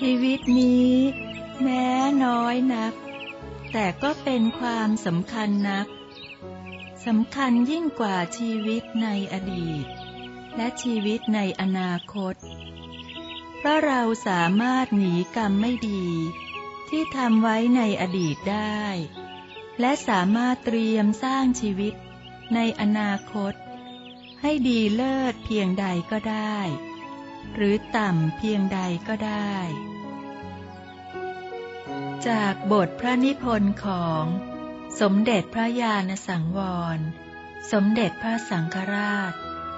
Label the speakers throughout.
Speaker 1: ชีวิตนี้ แม้น้อยนัก แต่ก็เป็นความสำคัญนักสำคัญยิ่งกว่าชีวิตในอดีต และชีวิตในอนาคต เพราะเราสามารถหนีกรรมไม่ดี ที่ทำไว้ในอดีตได้ และสามารถเตรียมสร้างชีวิตในอนาคต ให้ดีเลิศเพียงใดก็ได้ หรือต่ำเพียงใดก็ได้ จากบทพระนิพนธ์ของ สมเด็จพระญาณสังวร สมเด็จพระสังฆราช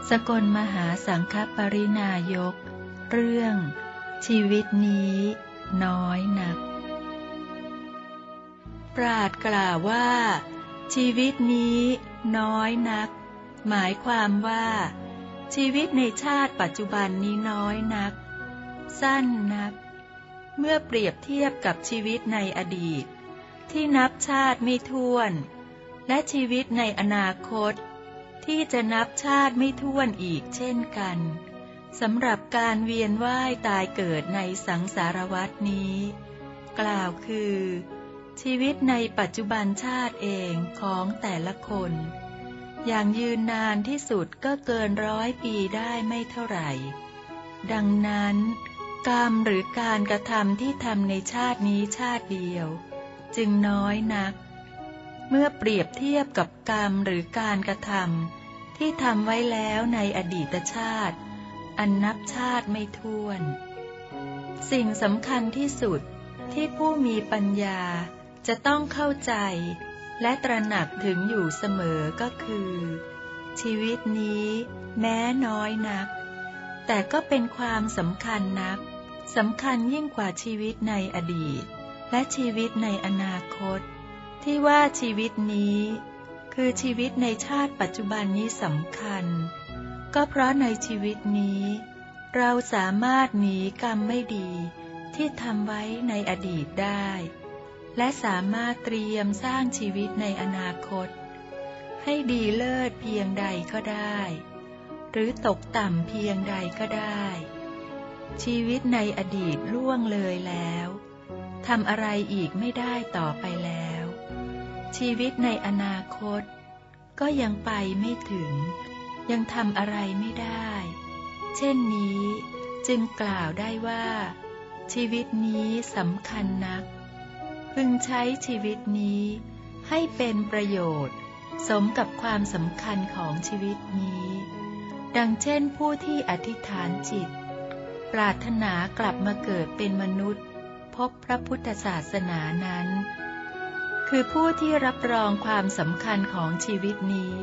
Speaker 1: สกลมหาสังฆปรินายก เรื่อง ชีวิตนี้น้อยนัก ปราดกล่าวว่า ชีวิตนี้น้อยนัก หมายความว่า ชีวิตในชาติปัจจุบันนี้น้อยนัก สั้นนัก เมื่อเปรียบเทียบกับชีวิตในอดีต ที่นับชาติไม่ถ้วน และชีวิตในอนาคต ที่จะนับชาติไม่ถ้วนอีกเช่นกันสำหรับการเวียนว่ายตายเกิดในสังสารวัตนี้ กล่าวคือ ชีวิตในปัจจุบันชาติเองของแต่ละคน อย่างยืนนานที่สุดก็เกินร้อยปีได้ไม่เท่าไหร่ ดังนั้น กรรมหรือการกระทำที่ทำในชาตินี้ชาติเดียว จึงน้อยนัก เมื่อเปรียบเทียบกับกรรมหรือการกระทำที่ทำไว้แล้วในอดีตชาติ อันนับชาติไม่ถ้วน สิ่งสำคัญที่สุดที่ผู้มีปัญญาจะต้องเข้าใจ และตระหนักถึงอยู่เสมอก็คือ ชีวิตนี้แม้น้อยนัก แต่ก็เป็นความสำคัญนักสำคัญยิ่งกว่าชีวิตในอดีต และชีวิตในอนาคต ที่ว่าชีวิตนี้ คือชีวิตในชาติปัจจุบันนี้สำคัญ ก็เพราะในชีวิตนี้ เราสามารถหนีกรรมไม่ดีที่ทำไว้ในอดีตได้ และสามารถเตรียมสร้างชีวิตในอนาคต ให้ดีเลิศเพียงใดก็ได้ หรือตกต่ำเพียงใดก็ได้ ชีวิตในอดีตล่วงเลยแล้วทำอะไรอีกไม่ได้ต่อไปแล้ว ชีวิตในอนาคต ก็ยังไปไม่ถึง ยังทำอะไรไม่ได้ เช่นนี้จึงกล่าวได้ว่า ชีวิตนี้สำคัญนัก พึงใช้ชีวิตนี้ ให้เป็นประโยชน์ สมกับความสำคัญของชีวิตนี้ ดังเช่นผู้ที่อธิษฐานจิต ปรารถนากลับมาเกิดเป็นมนุษย์ พบพระพุทธศาสนานั้น คือผู้ที่รับรองความสำคัญของชีวิตนี้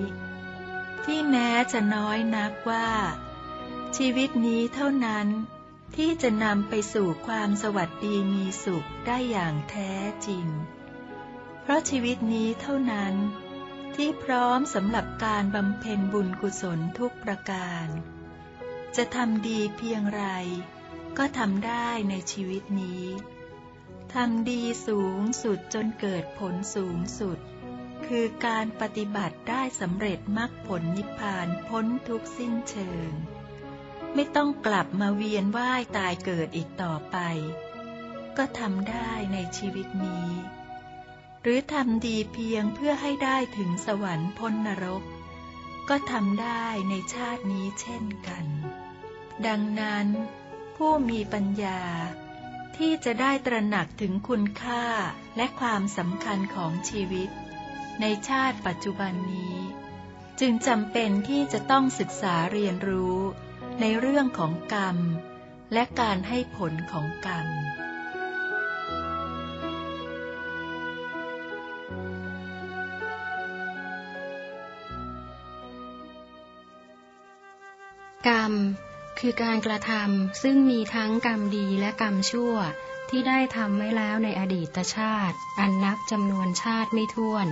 Speaker 1: ที่แม้จะน้อยนักว่า ชีวิตนี้เท่านั้น ที่จะนำไปสู่ความสวัสดีมีสุขได้อย่างแท้จริง เพราะชีวิตนี้เท่านั้น ที่พร้อมสำหรับการบำเพ็ญบุญกุศลทุกประการ จะทำดีเพียงไร ก็ทำได้ในชีวิตนี้ทำดีสูงสุดจนเกิดผลสูงสุด คือการปฏิบัติได้สำเร็จมรรคผลนิพพานพ้นทุกสิ้นเชิง ไม่ต้องกลับมาเวียนว่ายตายเกิดอีกต่อไป ก็ทำได้ในชีวิตนี้ หรือทำดีเพียงเพื่อให้ได้ถึงสวรรค์พ้นนรก ก็ทำได้ในชาตินี้เช่นกัน ดังนั้น ผู้มีปัญญาที่จะได้ตระหนักถึงคุณค่าและความสำคัญของชีวิต ในชาติปัจจุบันนี้ จึงจำเป็นที่จะต้องศึกษาเรียนรู้ ในเรื่องของกรรม และการให้ผลของกรรม
Speaker 2: กรรม คือการกระทำซึ่งมีทั้งกรรมดีและกรรมชั่วที่ได้ทำไว้แล้วในอดีตชาติ อันนับจำนวนชาติไม่ถ้วน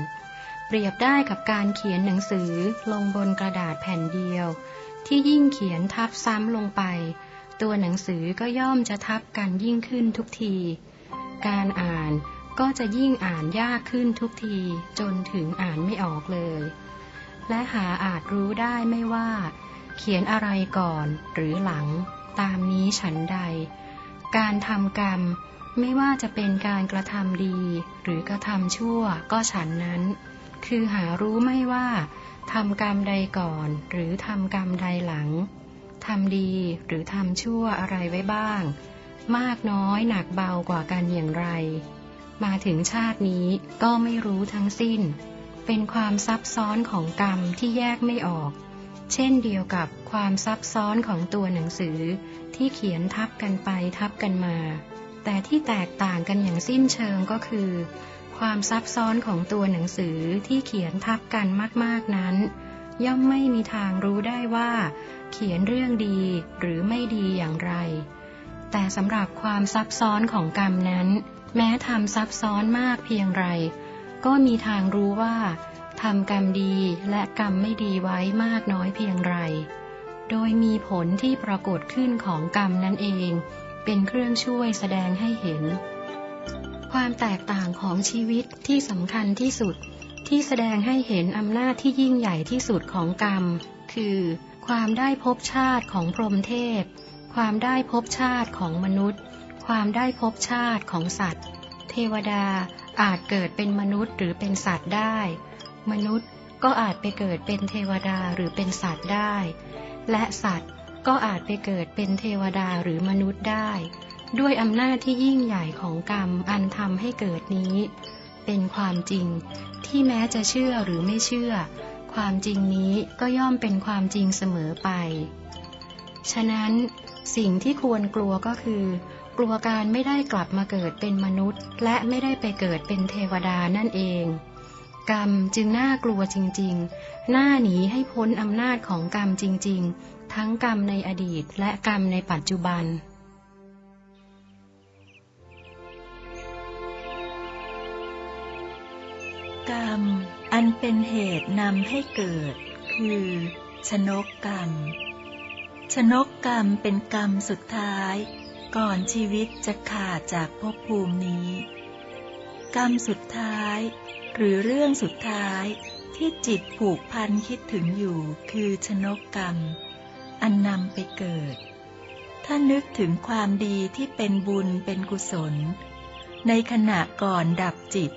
Speaker 2: เปรียบได้กับการเขียนหนังสือลงบนกระดาษแผ่นเดียว ที่ยิ่งเขียนทับซ้ำลงไป ตัวหนังสือก็ย่อมจะทับกันยิ่งขึ้นทุกที การอ่านก็จะยิ่งอ่านยากขึ้นทุกทีจนถึงอ่านไม่ออกเลย และหาอาจรู้ได้ไม่ว่า เขียนอะไรก่อนหรือหลัง ตามนี้ฉันใด การทำกรรมไม่ว่าจะเป็นการกระทำดี หรือกระทำชั่วก็ฉันนั้น คือหารู้ไม่ว่า ทำกรรมใดก่อน หรือทำกรรมใดหลังทำดีหรือทำชั่วอะไรไว้บ้าง มากน้อยหนักเบากว่ากันอย่างไร มาถึงชาตินี้ก็ไม่รู้ทั้งสิ้น เป็นความซับซ้อนของกรรมที่แยกไม่ออก เช่นเดียวกับความซับซ้อนของตัวหนังสือที่เขียนทับกันไปทับกันมา แต่ที่แตกต่างกันอย่างสิ้นเชิงก็คือ ความซับซ้อนของตัวหนังสือที่เขียนทับกันมาก ๆนั้น ย่อมไม่มีทางรู้ได้ว่า เขียนเรื่องดีหรือไม่ดีอย่างไร แต่สำหรับความซับซ้อนของกรรมนั้น แม้ทำซับซ้อนมากเพียงไร ก็มีทางรู้ว่าทำกรรมดีและกรรมไม่ดีไว้มากน้อยเพียงไร โดยมีผลที่ปรากฏขึ้นของกรรมนั่นเอง เป็นเครื่องช่วยแสดงให้เห็น ความแตกต่างของชีวิตที่สำคัญที่สุด ที่แสดงให้เห็นอำนาจที่ยิ่งใหญ่ที่สุดของกรรม คือ ความได้พบชาติของพรหมเทพ ความได้พบชาติของมนุษย์ ความได้พบชาติของสัตว์ เทวดาอาจเกิดเป็นมนุษย์หรือเป็นสัตว์ได้ มนุษย์ก็อาจไปเกิดเป็นเทวดาหรือเป็นสัตว์ได้ และสัตว์ก็อาจไปเกิดเป็นเทวดาหรือมนุษย์ได้ ด้วยอำนาจที่ยิ่งใหญ่ของกรรมอันทำให้เกิดนี้ เป็นความจริงที่แม้จะเชื่อหรือไม่เชื่อ ความจริงนี้ก็ย่อมเป็นความจริงเสมอไป ฉะนั้นสิ่งที่ควรกลัวก็คือ กลัวการไม่ได้กลับมาเกิดเป็นมนุษย์ และไม่ได้ไปเกิดเป็นเทวดานั่นเอง กรรมจึงน่ากลัวจริงๆน่าหนีให้พ้นอำนาจของกรรมจริงๆ ทั้งกรรมในอดีตและกรรมในปัจจุบัน
Speaker 1: กรรม อันเป็นเหตุนำให้เกิด คือชนกกรรม ชนกกรรมเป็นกรรมสุดท้าย ก่อนชีวิตจะขาดจากภพภูมินี้ กรรมสุดท้าย หรือเรื่องสุดท้ายที่จิตผูกพันคิดถึงอยู่คือชนกกรรม อันนำไปเกิด ถ้านึกถึงความดีที่เป็นบุญเป็นกุศล ในขณะก่อนดับจิต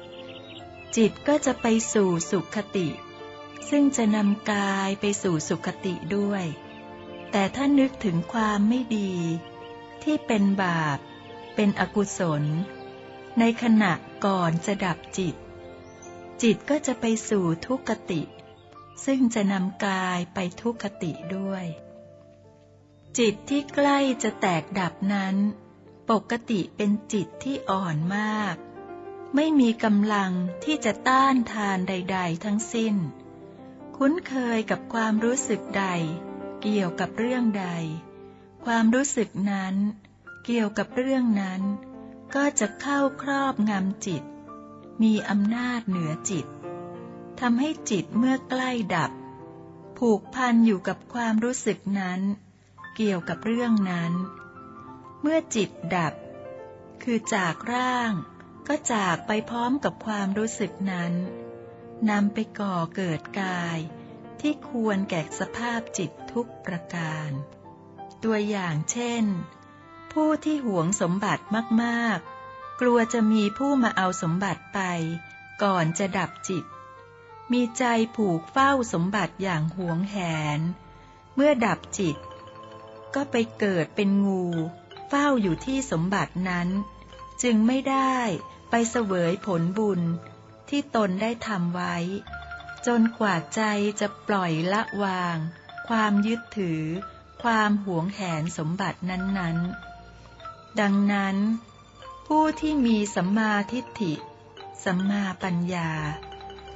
Speaker 1: จิตก็จะไปสู่สุขติ ซึ่งจะนำกายไปสู่สุขติด้วย แต่ถ้านึกถึงความไม่ดี ที่เป็นบาป เป็นอกุศล ในขณะก่อนจะดับจิต จิตก็จะไปสู่ทุกขติ ซึ่งจะนำกายไปทุกขติด้วย จิตที่ใกล้จะแตกดับนั้น ปกติเป็นจิตที่อ่อนมาก ไม่มีกำลังที่จะต้านทานใด ๆ ทั้งสิ้น คุ้นเคยกับความรู้สึกใด เกี่ยวกับเรื่องใด ความรู้สึกนั้น เกี่ยวกับเรื่องนั้น ก็จะเข้าครอบงำจิต มีอำนาจเหนือจิตทำให้จิตเมื่อใกล้ดับ ผูกพันอยู่กับความรู้สึกนั้น เกี่ยวกับเรื่องนั้น เมื่อจิตดับ คือจากร่าง ก็จากไปพร้อมกับความรู้สึกนั้นนำไปก่อเกิดกายที่ควรแก่สภาพจิตทุกประการ ตัวอย่างเช่น ผู้ที่หวงสมบัติมากๆ กลัวจะมีผู้มาเอาสมบัติไป ก่อนจะดับจิต มีใจผูกเฝ้าสมบัติอย่างหวงแหน เมื่อดับจิต ก็ไปเกิดเป็นงู เฝ้าอยู่ที่สมบัตินั้น จึงไม่ได้ ไปเสวยผลบุญที่ตนได้ทำไว้ จนกว่าใจจะปล่อยละวาง ความยึดถือ ความหวงแหนสมบัตินั้นๆ ดังนั้น ผู้ที่มีสัมมาทิฏฐิ สัมมาปัญญา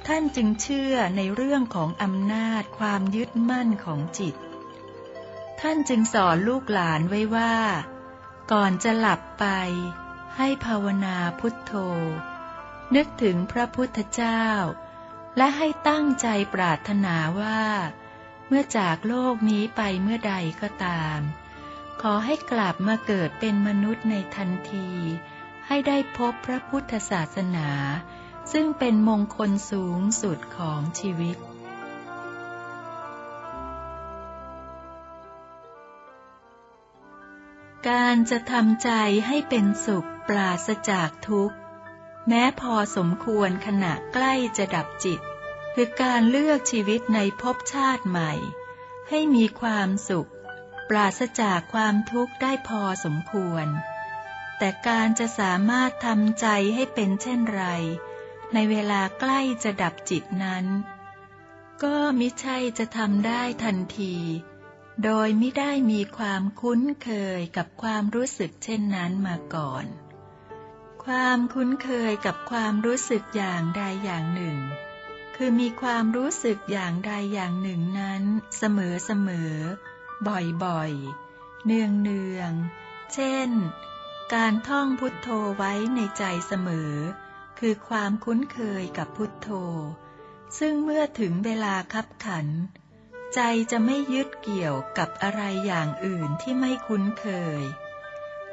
Speaker 1: ท่านจึงเชื่อในเรื่องของอำนาจความยึดมั่นของจิต ท่านจึงสอนลูกหลานไว้ว่า ก่อนจะหลับไป ให้ภาวนาพุทโธ นึกถึงพระพุทธเจ้า และให้ตั้งใจปรารถนาว่า เมื่อจากโลกนี้ไปเมื่อใดก็ตาม ขอให้กลับมาเกิดเป็นมนุษย์ในทันที ให้ได้พบพระพุทธศาสนา ซึ่งเป็นมงคลสูงสุดของชีวิต การจะทำใจให้เป็นสุขปราศจากทุกข์ แม้พอสมควรขณะใกล้จะดับจิต คือการเลือกชีวิตในภพชาติใหม่ ให้มีความสุข ปราศจากความทุกข์ได้พอสมควร แต่การจะสามารถทำใจให้เป็นเช่นไร ในเวลาใกล้จะดับจิตนั้น ก็มิใช่จะทำได้ทันที โดยไม่ได้มีความคุ้นเคยกับความรู้สึกเช่นนั้นมาก่อน ความคุ้นเคยกับความรู้สึกอย่างใดอย่างหนึ่ง คือมีความรู้สึกอย่างใดอย่างหนึ่งนั้น เสมอเสมอ บ่อยๆ เนืองเนือง เช่น การท่องพุทโธไว้ในใจเสมอ คือความคุ้นเคยกับพุทโธ ซึ่งเมื่อถึงเวลาคับขัน ใจจะไม่ยึดเกี่ยวกับอะไรอย่างอื่นที่ไม่คุ้นเคย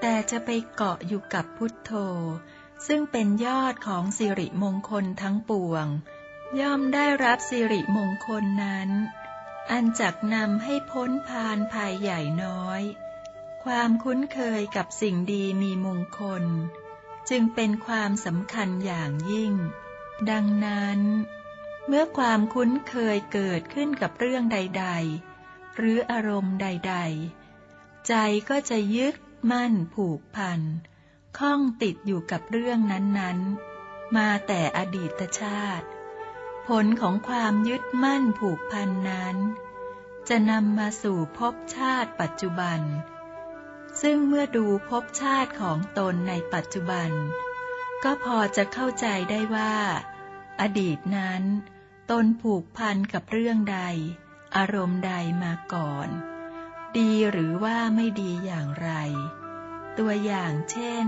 Speaker 1: แต่จะไปเกาะอยู่กับพุทโธ ซึ่งเป็นยอดของสิริมงคลทั้งปวง ย่อมได้รับสิริมงคลนั้น อันจักนำให้พ้นพานภายใหญ่น้อย ความคุ้นเคยกับสิ่งดีมีมงคล จึงเป็นความสำคัญอย่างยิ่ง ดังนั้น เมื่อความคุ้นเคยเกิดขึ้นกับเรื่องใด ๆ หรืออารมณ์ใด ๆ ใจก็จะยึดมั่นผูกพันข้องติดอยู่กับเรื่องนั้นๆ มาแต่อดีตชาติ ผลของความยึดมั่นผูกพันนั้น จะนำมาสู่ภพชาติปัจจุบัน ซึ่งเมื่อดูภพชาติของตนในปัจจุบัน ก็พอจะเข้าใจได้ว่า อดีตนั้น ตนผูกพันกับเรื่องใด อารมณ์ใดมาก่อน ดีหรือว่าไม่ดีอย่างไร ตัวอย่างเช่น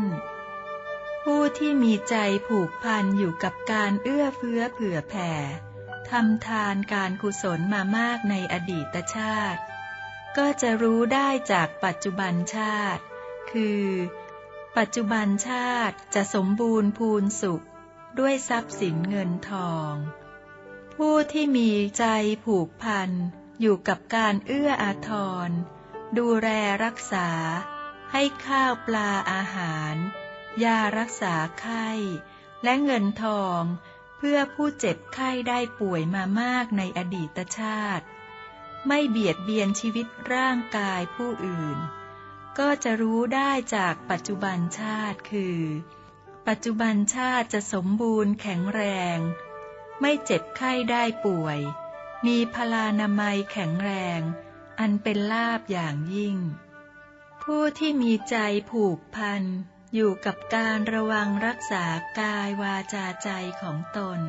Speaker 1: ผู้ที่มีใจผูกพันอยู่กับการเอื้อเฟื้อเผื่อแผ่ทำทานการกุศลมามากในอดีตชาติ ก็จะรู้ได้จากปัจจุบันชาติ คือ ปัจจุบันชาติจะสมบูรณ์พูนสุข ด้วยทรัพย์สินเงินทอง ผู้ที่มีใจผูกพัน อยู่กับการเอื้ออาทร ดูแลรักษา ให้ข้าวปลาอาหาร ยารักษาไข้ และเงินทอง เพื่อผู้เจ็บไข้ได้ป่วยมามากในอดีตชาติ ไม่เบียดเบียนชีวิตร่างกายผู้อื่น ก็จะรู้ได้จากปัจจุบันชาติคือ ปัจจุบันชาติจะสมบูรณ์แข็งแรง ไม่เจ็บไข้ได้ป่วย มีพลานามัยแข็งแรง อันเป็นลาบอย่างยิ่ง ผู้ที่มีใจผูกพัน อยู่กับการระวังรักษากายวาจาใจของตน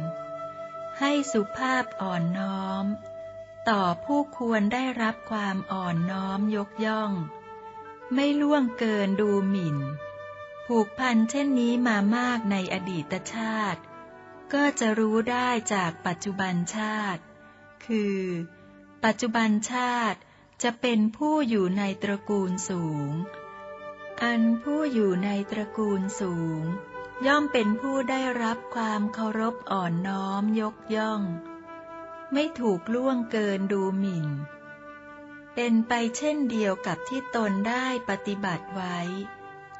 Speaker 1: ให้สุภาพอ่อนน้อม ต่อผู้ควรได้รับความอ่อนน้อมยกย่อง ไม่ล่วงเกินดูหมิ่น ผูกพันเช่นนี้มามากในอดีตชาติ ก็จะรู้ได้จากปัจจุบันชาติ คือ ปัจจุบันชาติจะเป็นผู้อยู่ในตระกูลสูง อันผู้อยู่ในตระกูลสูง ย่อมเป็นผู้ได้รับความเคารพอ่อนน้อมยกย่อง ไม่ถูกล่วงเกินดูหมิ่น เป็นไปเช่นเดียวกับที่ตนได้ปฏิบัติไว้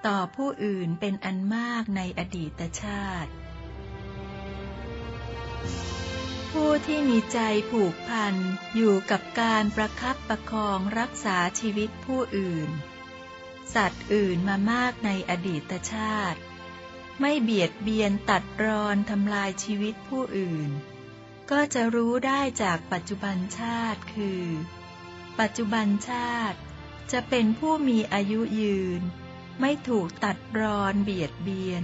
Speaker 1: ต่อผู้อื่นเป็นอันมากในอดีตชาติ ผู้ที่มีใจผูกพัน อยู่กับการประคับประคองรักษาชีวิตผู้อื่น สัตว์อื่นมามากในอดีตชาติ ไม่เบียดเบียนตัดรอนทำลายชีวิตผู้อื่น ก็จะรู้ได้จากปัจจุบันชาติคือ ปัจจุบันชาติ จะเป็นผู้มีอายุยืน ไม่ถูกตัดรอนเบียดเบียน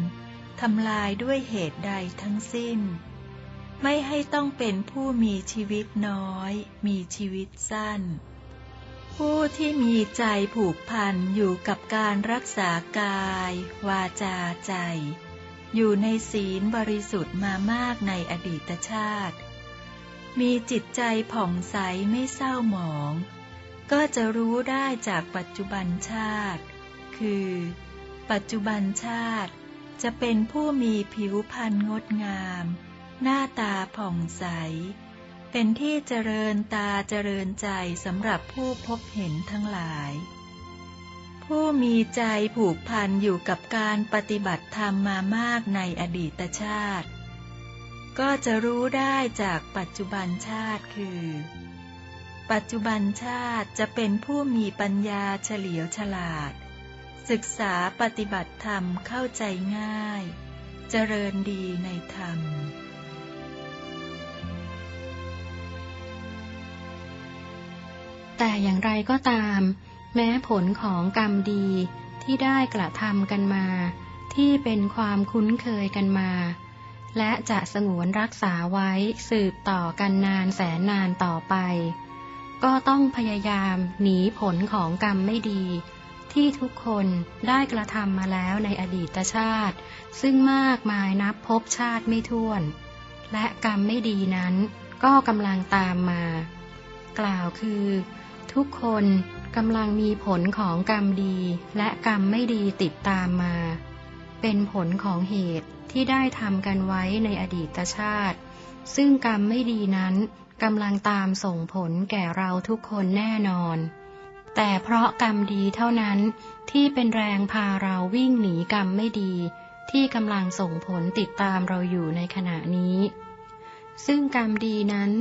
Speaker 1: ทำลายด้วยเหตุใดทั้งสิ้น ไม่ให้ต้องเป็นผู้มีชีวิตน้อย มีชีวิตสั้น ผู้ที่มีใจผูกพันอยู่กับการรักษากาย วาจาใจ อยู่ในศีลบริสุทธิ์มามากในอดีตชาติ มีจิตใจผ่องใสไม่เศร้าหมอง ก็จะรู้ได้จากปัจจุบันชาติ คือ ปัจจุบันชาติจะเป็นผู้มีผิวพรรณงดงาม หน้าตาผ่องใส เป็นที่เจริญตาเจริญใจสำหรับผู้พบเห็นทั้งหลาย ผู้มีใจผูกพันอยู่กับการปฏิบัติธรรมมามากในอดีตชาติ ก็จะรู้ได้จากปัจจุบันชาติคือ ปัจจุบันชาติจะเป็นผู้มีปัญญาเฉลียวฉลาด ศึกษาปฏิบัติธรรมเข้าใจง่ายเจริญดีในธรรม
Speaker 2: แต่อย่างไรก็ตาม แม้ผลของกรรมดีที่ได้กระทำกันมา ที่เป็นความคุ้นเคยกันมา และจะสงวนรักษาไว้สืบต่อกันนานแสนนานต่อไป ก็ต้องพยายามหนีผลของกรรมไม่ดี ที่ทุกคนได้กระทำมาแล้วในอดีตชาติ ซึ่งมากมายนับพบชาติไม่ถ้วน และกรรมไม่ดีนั้นก็กำลังตามมา กล่าวคือ ทุกคนกำลังมีผลของกรรมดีและกรรมไม่ดีติดตามมา เป็นผลของเหตุที่ได้ทำกันไว้ในอดีตชาติ ซึ่งกรรมไม่ดีนั้นกำลังตามส่งผลแก่เราทุกคนแน่นอน แต่เพราะกรรมดีเท่านั้นที่เป็นแรงพาเราวิ่งหนีกรรมไม่ดี ที่กำลังส่งผลติดตามเราอยู่ในขณะนี้ ซึ่งกรรมดีนั้น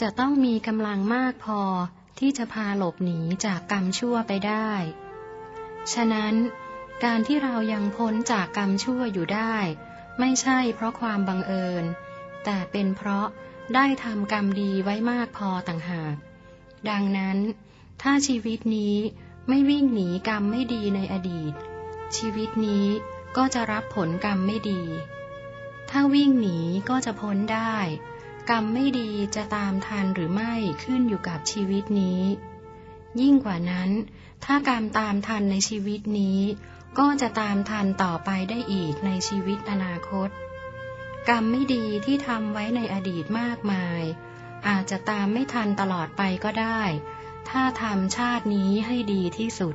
Speaker 2: จะต้องมีกำลังมากพอ ที่จะพาหลบหนีจากกรรมชั่วไปได้ ฉะนั้น การที่เรายังพ้นจากกรรมชั่วอยู่ได้ ไม่ใช่เพราะความบังเอิญ แต่เป็นเพราะได้ทำกรรมดีไว้มากพอต่างหาก ดังนั้น ถ้าชีวิตนี้ไม่วิ่งหนีกรรมไม่ดีในอดีต ชีวิตนี้ก็จะรับผลกรรมไม่ดี ถ้าวิ่งหนีก็จะพ้นได้ กรรมไม่ดีจะตามทันหรือไม่ขึ้นอยู่กับชีวิตนี้ ยิ่งกว่านั้น ถ้ากรรมตามทันในชีวิตนี้ ก็จะตามทันต่อไปได้อีกในชีวิตอนาคต กรรมไม่ดีที่ทำไว้ในอดีตมากมาย อาจจะตามไม่ทันตลอดไปก็ได้ ถ้าทำชาตินี้ให้ดีที่สุด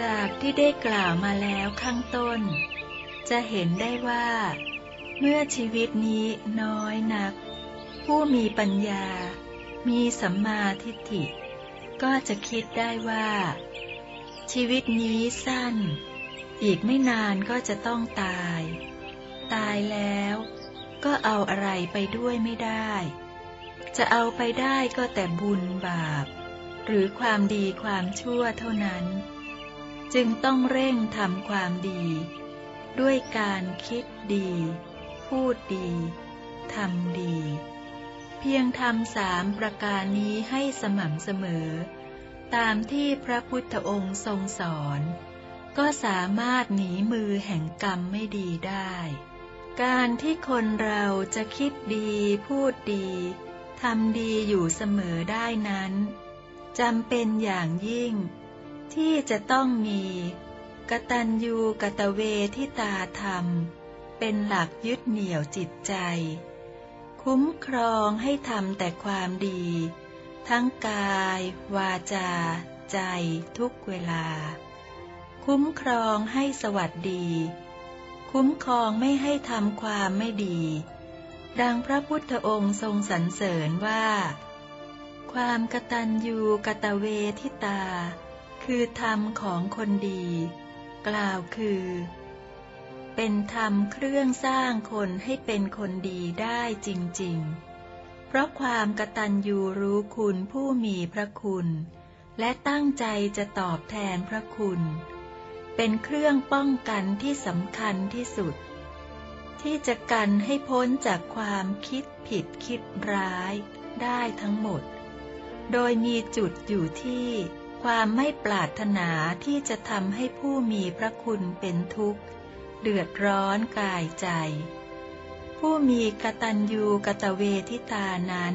Speaker 1: จากที่ได้กล่าวมาแล้วข้างต้น จะเห็นได้ว่า เมื่อชีวิตนี้น้อยนัก ผู้มีปัญญา มีสัมมาทิฏฐิ ก็จะคิดได้ว่า ชีวิตนี้สั้น อีกไม่นานก็จะต้องตาย ตายแล้วก็เอาอะไรไปด้วยไม่ได้ จะเอาไปได้ก็แต่บุญบาป หรือความดีความชั่วเท่านั้น จึงต้องเร่งทำความดี ด้วยการคิดดี พูดดีทำดี เพียงทำสามประการนี้ให้สม่ำเสมอ ตามที่พระพุทธองค์ทรงสอน ก็สามารถหนีมือแห่งกรรมไม่ดีได้ การที่คนเราจะคิดดี พูดดีทำดีอยู่เสมอได้นั้นจำเป็นอย่างยิ่ง ที่จะต้องมีกตัญญูกตเวทิตาธรรม เป็นหลักยึดเหนี่ยวจิตใจ คุ้มครองให้ทำแต่ความดี ทั้งกาย วาจา ใจทุกเวลา คุ้มครองให้สวัสดี คุ้มครองไม่ให้ทำความไม่ดี ดังพระพุทธองค์ทรงสรรเสริญว่า ความกตัญญูกตเวทิตา คือธรรมของคนดี กล่าวคือ เป็นธรรมเครื่องสร้างคนให้เป็นคนดีได้จริง ๆ เพราะความกตัญญูรู้คุณผู้มีพระคุณ และตั้งใจจะตอบแทนพระคุณ เป็นเครื่องป้องกันที่สำคัญที่สุด ที่จะกันให้พ้นจากความคิดผิดคิดร้ายได้ทั้งหมด โดยมีจุดอยู่ที่ ความไม่ปรารถนาที่จะทำให้ผู้มีพระคุณเป็นทุกข์ เดือดร้อนกายใจ ผู้มีกตัญญูกตเวทิตานั้น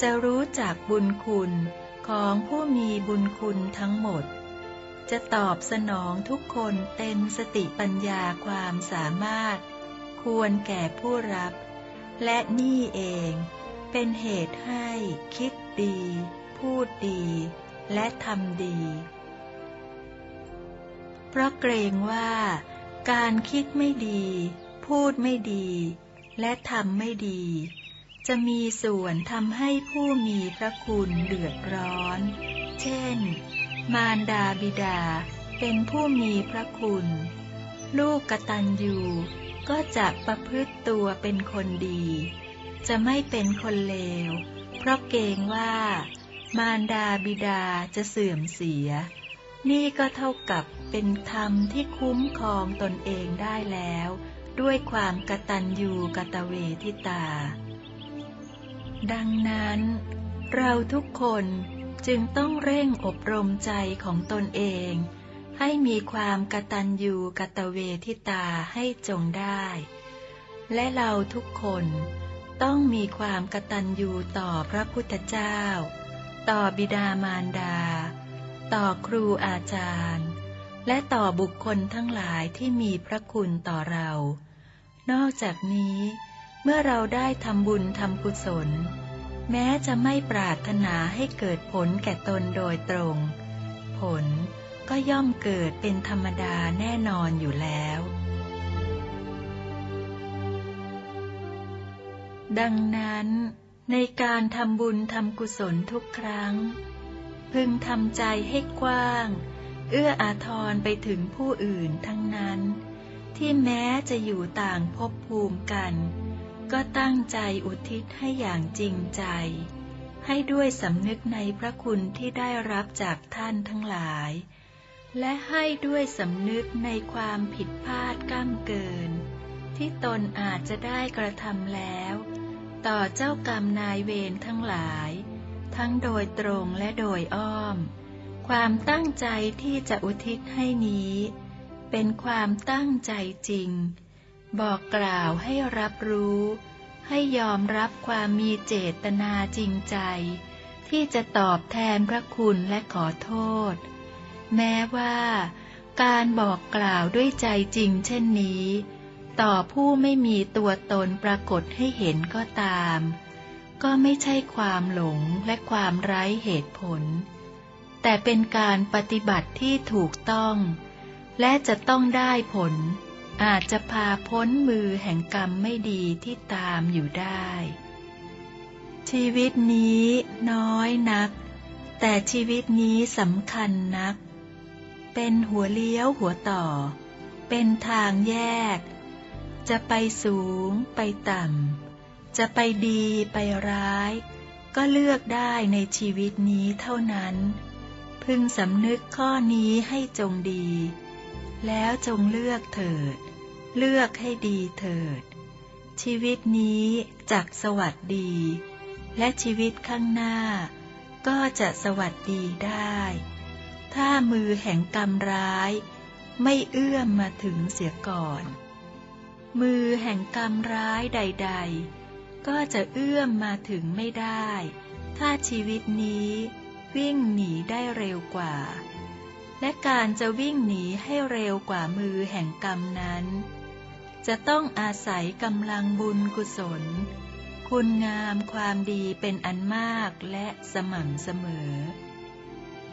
Speaker 1: จะรู้จักบุญคุณของผู้มีบุญคุณทั้งหมด จะตอบสนองทุกคนเต็มสติปัญญาความสามารถ ควรแก่ผู้รับ และนี่เอง เป็นเหตุให้คิดดี พูดดี และทำดี เพราะเกรงว่า การคิดไม่ดี พูดไม่ดี และทำไม่ดี จะมีส่วนทำให้ผู้มีพระคุณเดือดร้อน เช่น มารดาบิดาเป็นผู้มีพระคุณ ลูกกตัญญูก็จะประพฤติตัวเป็นคนดี จะไม่เป็นคนเลว เพราะเกรงว่า มารดาบิดาจะเสื่อมเสีย นี่ก็เท่ากับเป็นธรรมที่คุ้มครองตนเองได้แล้ว ด้วยความกตัญญูกตเวทิตา ดังนั้น เราทุกคนจึงต้องเร่งอบรมใจของตนเอง ให้มีความกตัญญูกตเวทิตาให้จงได้ และเราทุกคนต้องมีความกตัญญูต่อพระพุทธเจ้า ต่อบิดามารดา ต่อครูอาจารย์ และต่อบุคคลทั้งหลายที่มีพระคุณต่อเรา นอกจากนี้ เมื่อเราได้ทำบุญทำกุศล แม้จะไม่ปรารถนาให้เกิดผลแก่ตนโดยตรง ผลก็ย่อมเกิดเป็นธรรมดาแน่นอนอยู่แล้ว ดังนั้น ในการทำบุญทำกุศลทุกครั้ง พึงทำใจให้กว้าง เอื้ออาทรไปถึงผู้อื่นทั้งนั้น ที่แม้จะอยู่ต่างภพภูมิกัน ก็ตั้งใจอุทิศให้อย่างจริงใจ ให้ด้วยสำนึกในพระคุณที่ได้รับจากท่านทั้งหลาย และให้ด้วยสำนึกในความผิดพลาดก้ามเกิน ที่ตนอาจจะได้กระทำแล้ว ต่อเจ้ากรรมนายเวรทั้งหลาย ทั้งโดยตรงและโดยอ้อม ความตั้งใจที่จะอุทิศให้นี้ เป็นความตั้งใจจริง บอกกล่าวให้รับรู้ ให้ยอมรับความมีเจตนาจริงใจ ที่จะตอบแทนพระคุณและขอโทษ แม้ว่า การบอกกล่าวด้วยใจจริงเช่นนี้ ต่อผู้ไม่มีตัวตนปรากฏให้เห็นก็ตาม ก็ไม่ใช่ความหลงและความไร้เหตุผล แต่เป็นการปฏิบัติที่ถูกต้อง และจะต้องได้ผล อาจจะพาพ้นมือแห่งกรรมไม่ดีที่ตามอยู่ได้ ชีวิตนี้น้อยนัก แต่ชีวิตนี้สำคัญนัก เป็นหัวเลี้ยวหัวต่อ เป็นทางแยก จะไปสูงไปต่ำ จะไปดีไปร้าย ก็เลือกได้ในชีวิตนี้เท่านั้น พึงสำนึกข้อนี้ให้จงดี แล้วจงเลือกเถิด เลือกให้ดีเถิด ชีวิตนี้จักสวัสดี และชีวิตข้างหน้า ก็จะสวัสดีได้ ถ้ามือแห่งกรรมร้าย ไม่เอื้อมมาถึงเสียก่อน มือแห่งกรรมร้ายใด ๆ ก็จะเอื้อมมาถึงไม่ได้ ถ้าชีวิตนี้วิ่งหนีได้เร็วกว่า และการจะวิ่งหนีให้เร็วกว่ามือแห่งกรรมนั้น จะต้องอาศัยกำลังบุญกุศล คุณงามความดีเป็นอันมากและสม่ำเสมอ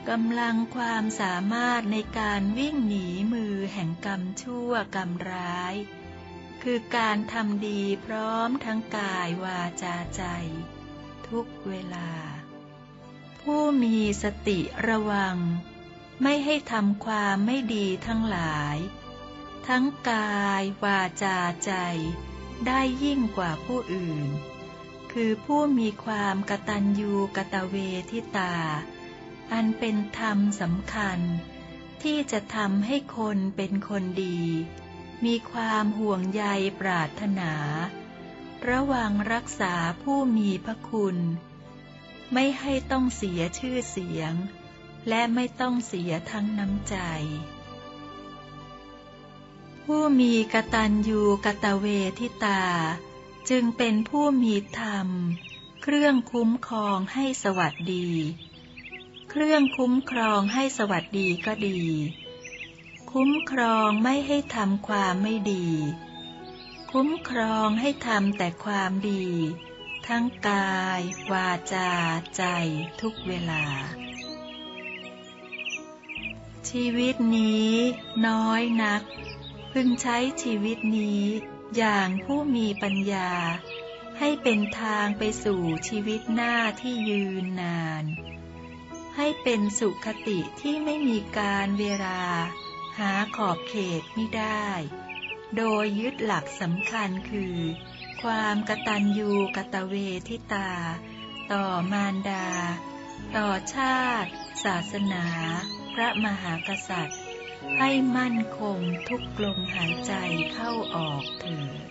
Speaker 1: กำลังความสามารถในการวิ่งหนีมือแห่งกรรมชั่วกรรมร้าย คือการทำดีพร้อมทั้งกายวาจาใจ ทุกเวลา ผู้มีสติระวัง ไม่ให้ทำความไม่ดีทั้งหลาย ทั้งกายวาจาใจ ได้ยิ่งกว่าผู้อื่น คือผู้มีความกตัญญูกตเวทิตา อันเป็นธรรมสำคัญ ที่จะทำให้คนเป็นคนดี มีความห่วงใยปรารถนา ระวังรักษาผู้มีพระคุณ ไม่ให้ต้องเสียชื่อเสียง และไม่ต้องเสียทั้งน้ำใจ ผู้มีกตัญญูกตเวทิตา จึงเป็นผู้มีธรรม เครื่องคุ้มครองให้สวัสดี เครื่องคุ้มครองให้สวัสดีก็ดี คุ้มครองไม่ให้ทำความไม่ดี คุ้มครองให้ทำแต่ความดี ทั้งกาย วาจา ใจทุกเวลา ชีวิตนี้น้อยนัก พึงใช้ชีวิตนี้อย่างผู้มีปัญญา ให้เป็นทางไปสู่ชีวิตหน้าที่ยืนนานให้เป็นสุขติที่ไม่มีการเวลา หาขอบเขตไม่ได้ โดยยึดหลักสำคัญคือ ความกตัญญูกตเวทิตา ต่อมารดา ต่อชาติ ศาสนา พระมหากษัตริย์ ให้มั่นคงทุกลมหายใจเข้าออกเถิด